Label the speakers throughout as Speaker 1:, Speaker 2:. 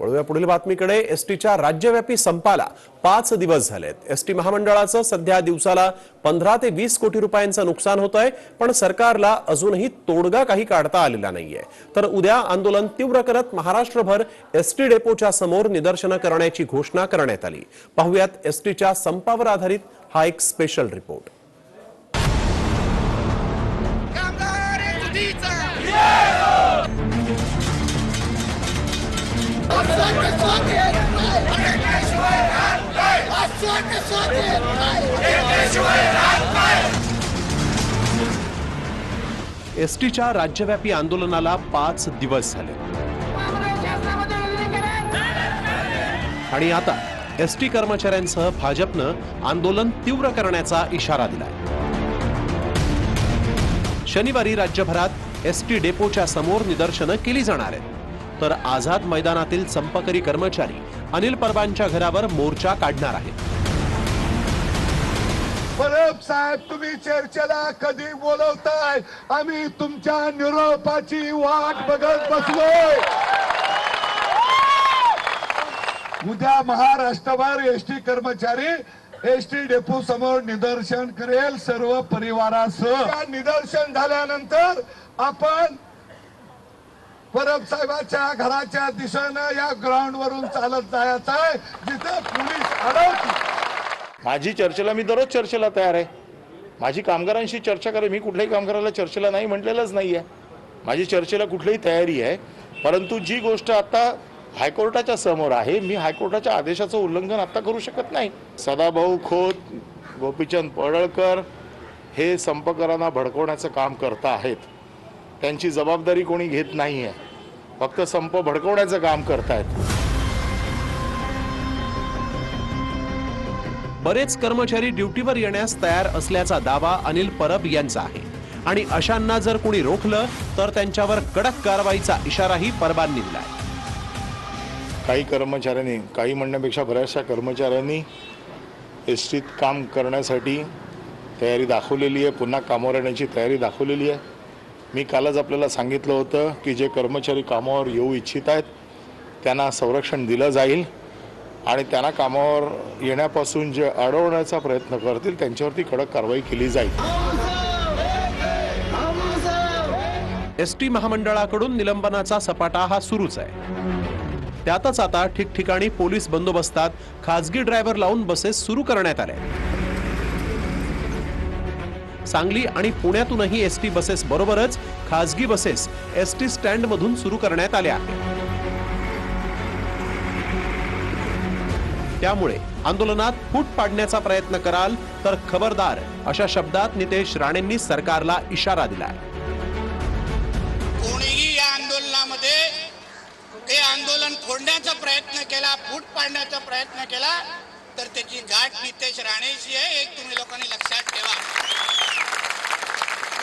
Speaker 1: वळूया पुढील बातमीकडे. एसटीच्या राज्यव्यापी संपाला पाच दिवस झालेत. एसटी महामंडळाचं सध्या दिवसाला पंधरा ते वीस कोटी रुपयांचं नुकसान होत आहे पण सरकारला अजूनही तोडगा काही काढता आलेला नाहीये. तर उद्या आंदोलन तीव्र करत महाराष्ट्रभर एसटी डेपोच्या समोर निदर्शनं करण्याची घोषणा करण्यात आली. पाहुयात एसटीच्या संपावर आधारित हा एक स्पेशल रिपोर्ट एसटीच्या राज्यव्यापी आंदोलनाला पाच दिवस झाले. आणि आता एसटी कर्मचाऱ्यांसह भाजपनं आंदोलन तीव्र करण्याचा इशारा दिलाय. शनिवारी राज्यभरात एसटी डेपोच्या समोर निदर्शनं केली जाणार आहेत. तर आझाद मैदानातील संपकरी कर्मचारी अनिल परबांच्या घरावर मोर्चा काढणार आहेत.
Speaker 2: परब साहेब तुम्ही चर्चेला कधी बोलवताय? आम्ही तुमच्या निरोपाची वाट बघत बसलोय. उद्या महाराष्ट्रभर एसटी कर्मचारी एसटी डेपो समोर निदर्शन करेल सर्व परिवारासह निदर्शन झाल्यानंतर आपण परब साहेबाच्या घराच्या दिशेनं या ग्राउंड वरून चालत जायचं आहे जिथे पोलीस अडवतील
Speaker 3: माझी चर्चेला मी दररोज चर्चेला तयार आहे. माझी कामगारांशी चर्चा करे मी कुठल्याही कामगाराला चर्चेला नाही म्हटलेलंच नाही आहे माझी चर्चेला कुठलीही तयारी आहे परंतु जी गोष्ट आता हायकोर्टाच्या समोर आहे मी हायकोर्टाच्या आदेशाचं उल्लंघन आता करू शकत नाही. सदाभाऊ खोत गोपीचंद पडळकर हे संपकरांना भडकवण्याचं काम करत आहेत त्यांची जबाबदारी कोणी घेत नाही आहे फक्त संप भडकवण्याचं काम करतायत.
Speaker 1: बरेच कर्मचारी ड्युटीवर येण्यास तयार असल्याचा दावा अनिल परब यांचा आहे. आणि अशांना जर कोणी रोखलं तर त्यांच्यावर कडक कारवाईचा इशाराही परबांनी दिलाय.
Speaker 3: काही कर्मचाऱ्यांनी काही म्हणण्यापेक्षा बऱ्याचशा कर्मचाऱ्यांनी एस टीत काम करण्यासाठी तयारी दाखवलेली आहे. पुन्हा कामावर येण्याची तयारी दाखवलेली आहे. मी कालच आपल्याला सांगितलं होतं की जे कर्मचारी कामावर येऊ इच्छित आहेत त्यांना संरक्षण दिलं जाईल आणि त्यांना कामावर येण्यापासून जे अडवण्याचा प्रयत्न करतील त्यांच्यावरती कडक कारवाई केली जाईल.
Speaker 1: एस टी महामंडळाकडून निलंबनाचा सपाटा हा सुरूच आहे. त्यातच आता ठिकठिकाणी पोलीस बंदोबस्तात खाजगी ड्रायव्हर लावून बसेस सुरू करण्यात आल्या सांगली आणि पुण्यातूनही एसटी बसेस बरोबरच खासगी बसेस एसटी स्टँड मधून सुरू करण्यात आल्या. त्यामुळे आंदोलनात फूट पाडण्याचा प्रयत्न कराल तर खबरदार अशा शब्दात नितेश राणेंनी सरकारला इशारा दिलाय.
Speaker 4: कोणीही या आंदोलनामध्ये ते आंदोलन फोडण्याचा प्रयत्न केला फूट पाडण्याचा प्रयत्न केला तर त्याची गाठ नितेश राणेशी आहे. एक तुम्ही लोकांनी लक्षात ठेवा.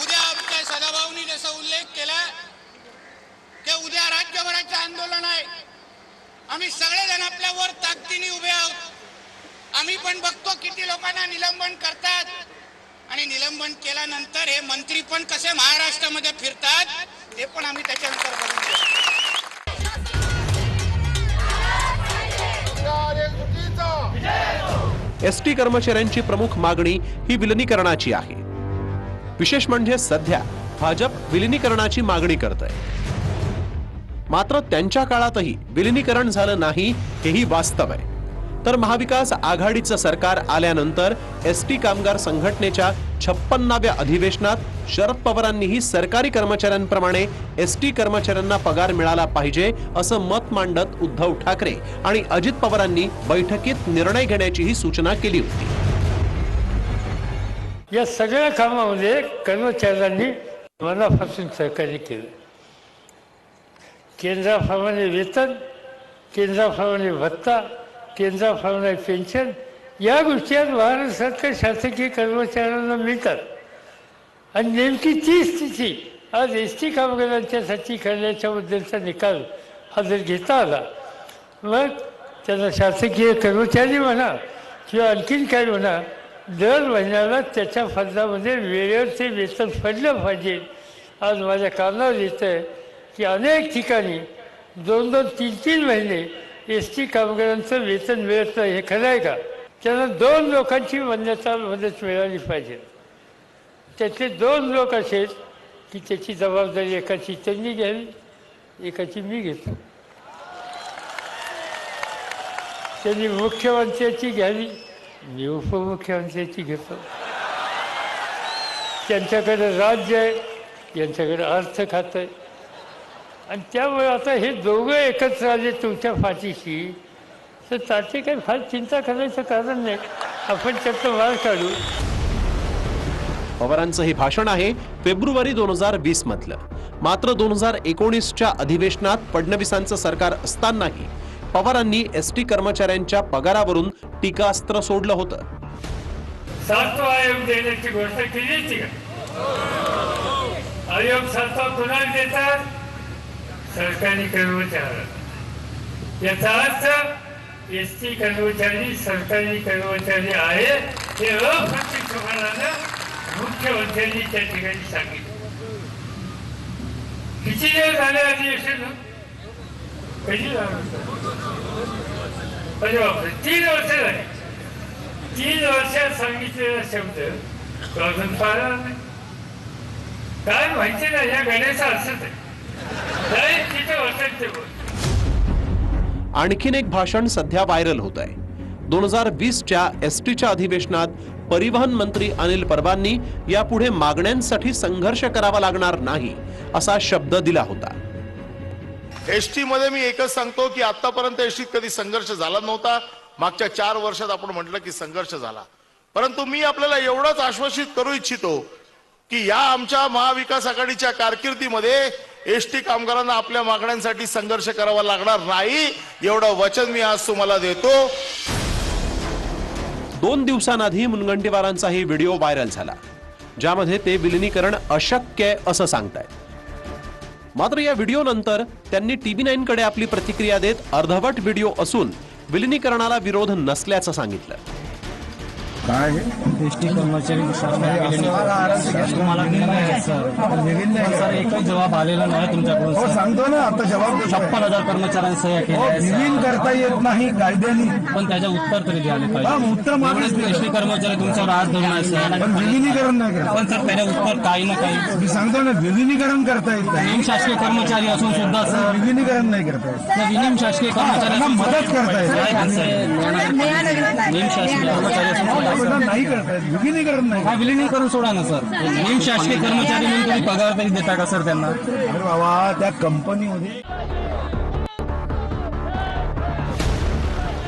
Speaker 4: उद्या आमच्या सदाभाऊनी जसा उल्लेख केला की उद्या राज्यभराचं आंदोलन आहे. आम्ही सगळेजण आपल्या वर ताकदीने उभे आहोत. आम्ही पण बघतो किती लोकांना निलंबन करतात. आणि निलंबन केल्यानंतर हे मंत्री पण कसे महाराष्ट्रामध्ये फिरतात ते पण आम्ही त्याच्यानंतर बघून
Speaker 1: एसटी कर्मचाऱ्यांची प्रमुख मागणी ही विलिनीकरणाची आहे. विशेष म्हणजे सध्या भाजप विलिनीकरणाची मागणी करत आहे मात्र त्यांच्या काळातही विलिनीकरण झालं नाही हेही वास्तव आहे. तर महाविकास आघाडीचं सरकार आल्यानंतर एस टी कामगार संघटनेच्या छप्पन्नाव्या अधिवेशनात शरद पवारांनीही सरकारी कर्मचाऱ्यांप्रमाणे एस टी कर्मचाऱ्यांना पगार मिळाला पाहिजे असं मत मांडत उद्धव ठाकरे आणि अजित पवारांनी बैठकीत निर्णय घेण्याचीही सूचना केली होती.
Speaker 5: या सगळ्या कामामध्ये कर्मचाऱ्यांनी मनापासून सहकार्य केलं. केंद्राप्रमाणे वेतन केंद्राप्रमाणे भत्ता केंद्राप्रमाणे पेन्शन या गोष्टी आज महाराष्ट्रातल्या शासकीय कर्मचाऱ्यांना मिळतात. आणि नेमकी ती स्थिती आज एस टी कामगारांच्यासाठी करण्याच्याबद्दलचा निकाल हा जर घेता आला मग त्यांना शासकीय कर्मचारी म्हणा किंवा आणखीन काय म्हणा दर महिन्याला त्याच्या फंडामध्ये वेळेवर ते वेतन पडलं पाहिजे. आज माझ्या कानावर येतं आहे की अनेक ठिकाणी दोन दोन तीन तीन महिने एस टी कामगारांचं वेतन मिळत नाही हे खरं आहे का? त्यांना दोन लोकांची मान्यता मदत मिळाली पाहिजे. त्याचे दोन लोक असेल की त्याची जबाबदारी एकाची त्यांनी घ्यावी एकाची मी घेतो. त्यांनी मुख्यमंत्र्याची घ्यावी मी उपमुख्यमंत्र्याची घेतो. त्यांच्याकडे राज्य आहे यांच्याकडे अर्थ खातं आहे. आणि त्यामुळे आता हे दोघं एकत्र आले तुमच्या फाशीशी. तर त्याची काही फार चिंता करायचं कारण नाही. आपण त्यातलं मार काढू.
Speaker 1: पवारांचं हे भाषण आहे फेब्रुवारी दोन हजार वीस मधलं. मात्र दोन हजार एकोणीसच्या अधिवेशनात फडणवीसांचं सरकार असतानाही पवारांनी एस टी कर्मचाऱ्यांच्या पगारावरून टीकास्त्र सोडलं होतं.
Speaker 5: सातवा आयोग देण्याची घोषणा केली होती का? आयोग सातवा कुणाला देतात. सरकारी कर्मचाऱ्यांना याचा अर्थ एस टी कर्मचारी सरकारी कर्मचारी आहे हे अप्रत्यक्षपणानं मुख्यमंत्र्यांनी त्या ठिकाणी सांगितलं. किती दिवस झाले अधिवेशन कधी झालं? अरे बापरे तीन वर्ष झाली. तीन वर्षात सांगितलेला शब्द तो अजून पाळला नाही. काय माहिती नाही या गण्याचा अर्थच आहे.
Speaker 1: आणखीन एक भाषण सध्या व्हायरल होत आहे. दोन हजार वीसच्या एस टीच्या अधिवेशनात परिवहन मंत्री अनिल परबांनी यापुढे मागण्यांसाठी संघर्ष करावा लागणार नाही असा शब्द दिला होता.
Speaker 3: एस टी मध्ये मी एकच सांगतो की आतापर्यंत एसटीत कधी संघर्ष झाला नव्हता. मागच्या चार वर्षात आपण म्हटलं की संघर्ष झाला. परंतु मी आपल्याला एवढंच आश्वासित करू इच्छितो की या आमच्या महाविकास आघाडीच्या कारकिर्दीमध्ये एस टी कामगारांना आपल्या मागण्यांसाठी संघर्ष करावा लागणार नाही एवढं वचन मी आज तुम्हाला देतो.
Speaker 1: दोन दिवसांआधी मुनगंटीवारांचाही व्हिडिओ व्हायरल झाला ज्यामध्ये ते विलिनीकरण अशक्य असं सांगतायत. मात्र या व्हिडिओ नंतर त्यांनी टीव्ही नाईन कडे आपली प्रतिक्रिया देत अर्धवट व्हिडिओ असून विलिनीकरणाला विरोध नसल्याचं सांगितलं.
Speaker 2: काय
Speaker 6: एस टी कर्मचारी सर एकच जबाब आलेला नाही तुमच्याकडून
Speaker 2: हो. सांगतो ना आता जबाब.
Speaker 6: छप्पन हजार कर्मचाऱ्यांनी सह्या
Speaker 2: हो,
Speaker 6: केल्या
Speaker 2: विलीन. करता येत नाही कायद्याने.
Speaker 6: पण त्याचं उत्तर तरी द्यायला
Speaker 2: हा,
Speaker 6: पाहिजे
Speaker 2: उत्तर
Speaker 6: एवढेच एस टी कर्मचारी तुमच्यावर आज धरून आहे
Speaker 2: पण
Speaker 6: सर
Speaker 2: विलिनीकरण नाही करत.
Speaker 6: पण सर त्याचं उत्तर काही ना काही.
Speaker 2: मी सांगतो ना विलिनीकरण करता येत नाही.
Speaker 6: निम शासकीय कर्मचारी असून सुद्धा सर.
Speaker 2: विलिनीकरण नाही करता येत.
Speaker 6: विनिम शासकीय असून
Speaker 2: मदत करता येते.
Speaker 6: निम शासकीय कर्मचारी असून
Speaker 2: नाही करता येत विलिनीकरण नाही.
Speaker 6: हा विलिनीकरण सोडा ना सर. निम शासकीय कर्मचारी म्हणून तुम्ही पगार तरी देता का सर त्यांना?
Speaker 2: अरे बाबा त्या कंपनीमध्ये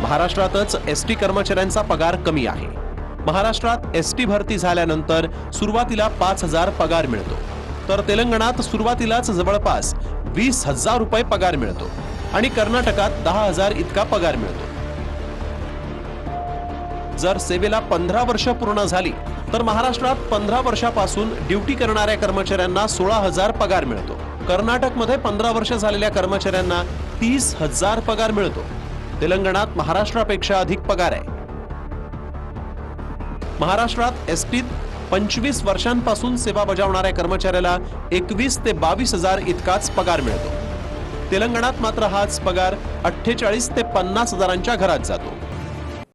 Speaker 1: महाराष्ट्रातच एस टी कर्मचाऱ्यांचा पगार कमी आहे. महाराष्ट्रात एस टी भरती झाल्यानंतर सुरुवातीला पाच हजार पगार मिळतो. तर तेलंगणात सुरुवातीलाच जवळपास वीस हजार रुपये पगार मिळतो. आणि कर्नाटकात दहा हजार इतका पगार मिळतो. जर सेवेला पंधरा वर्ष पूर्ण झाली तर महाराष्ट्रात पंधरा वर्षापासून ड्युटी करणाऱ्या कर्मचाऱ्यांना सोळा हजार पगार मिळतो. कर्नाटकमध्ये पंधरा वर्ष झालेल्या कर्मचाऱ्यांना तीस हजार पगार मिळतो. तेलंगणात महाराष्ट्रापेक्षा अधिक पगार आहे. महाराष्ट्रात एसटीत पंचवीस वर्षांपासून सेवा बजावणाऱ्या कर्मचाऱ्याला एकवीस ते बावीस हजार इतकाच पगार मिळतो. तेलंगणात मात्र हाच पगार अठ्ठेचाळीस ते पन्नास हजारांच्या घरात जातो.